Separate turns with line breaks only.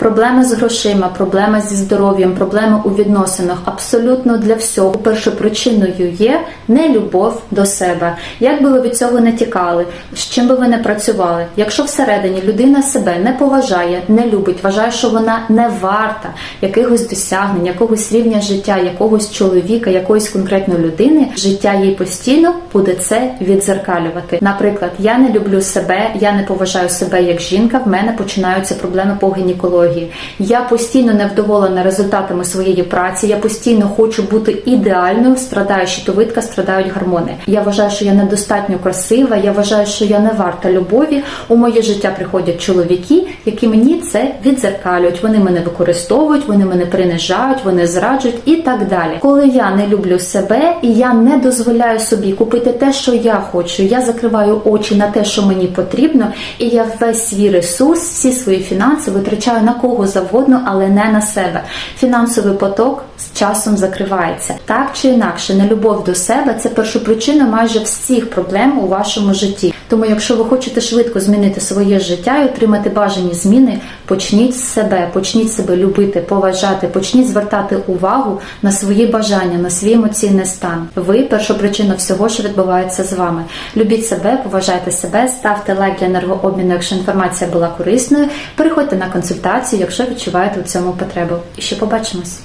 Проблеми з грошима, проблеми зі здоров'ям, проблеми у відносинах абсолютно для всього. Першопричиною є нелюбов до себе. Як би ви від цього не тікали, з чим би ви не працювали, якщо всередині людина себе не поважає, не любить, вважає, що вона не варта якихось досягнень, якогось рівня життя, якогось чоловіка, якоїсь конкретної людини, життя їй постійно буде це відзеркалювати. Наприклад, я не люблю себе, я не поважаю себе як жінка. В мене починаються проблеми по гінекології. Я постійно невдоволена результатами своєї праці. Я постійно хочу бути ідеальною. Страдаю щитовидка, страдають гормони. Я вважаю, що я недостатньо красива. Я вважаю, що я не варта любові. У моє життя приходять чоловіки, які мені це відзеркалюють. Вони мене використовують, вони мене принижають, вони зраджують і так далі. Коли я не люблю себе і я не дозволяю собі купити те, що я хочу, я закриваю очі на те, що мені потрібно, і я весь свій ресурс, всі свої фінанси витрачаю на кого завгодно, але не на себе. Фінансовий поток з часом закривається. Так чи інакше, нелюбов до себе це першопричина майже всіх проблем у вашому житті. Тому, якщо ви хочете швидко змінити своє життя і отримати бажані зміни, почніть з себе, почніть себе любити, поважати, почніть звертати увагу на свої бажання, на свій емоційний стан. Ви першопричина всього, що відбувається з вами. Любіть себе, поважайте себе, ставте лайк для енергообміну, якщо інформація була корисною. Переходьте на консультацію, якщо відчуваєте у цьому потребу. І ще побачимось.